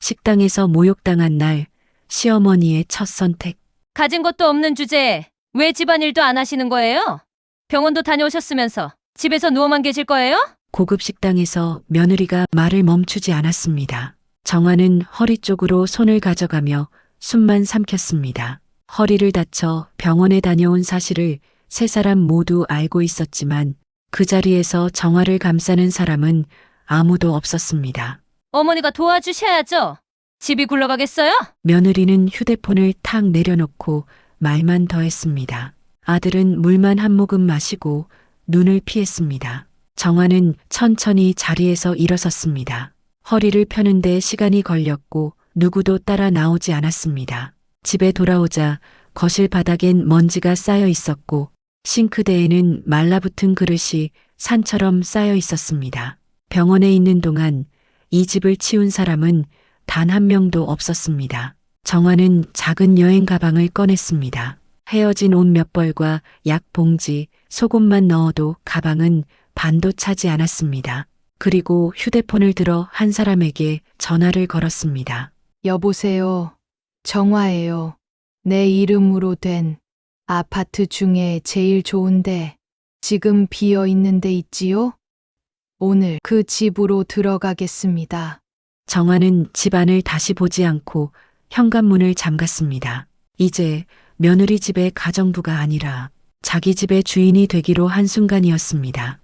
식당에서 모욕당한 날 시어머니의 첫 선택. 가진 것도 없는 주제에 왜 집안일도 안 하시는 거예요? 병원도 다녀오셨으면서 집에서 누워만 계실 거예요? 고급 식당에서 며느리가 말을 멈추지 않았습니다. 정화는 허리 쪽으로 손을 가져가며 숨만 삼켰습니다. 허리를 다쳐 병원에 다녀온 사실을 세 사람 모두 알고 있었지만 그 자리에서 정화를 감싸는 사람은 아무도 없었습니다. 어머니가 도와주셔야죠. 집이 굴러가겠어요? 며느리는 휴대폰을 탁 내려놓고 말만 더했습니다. 아들은 물만 한 모금 마시고 눈을 피했습니다. 정화는 천천히 자리에서 일어섰습니다. 허리를 펴는데 시간이 걸렸고 누구도 따라 나오지 않았습니다. 집에 돌아오자 거실 바닥엔 먼지가 쌓여 있었고 싱크대에는 말라붙은 그릇이 산처럼 쌓여 있었습니다. 병원에 있는 동안 이 집을 치운 사람은 단 한 명도 없었습니다. 정화는 작은 여행 가방을 꺼냈습니다. 헤어진 옷 몇 벌과 약 봉지, 속옷만 넣어도 가방은 반도 차지 않았습니다. 그리고 휴대폰을 들어 한 사람에게 전화를 걸었습니다. 여보세요. 정화예요. 내 이름으로 된 아파트 중에 제일 좋은데 지금 비어 있는데 있지요? 오늘 그 집으로 들어가겠습니다. 정화는 집안을 다시 보지 않고 현관문을 잠갔습니다. 이제 며느리 집의 가정부가 아니라 자기 집의 주인이 되기로 한순간이었습니다.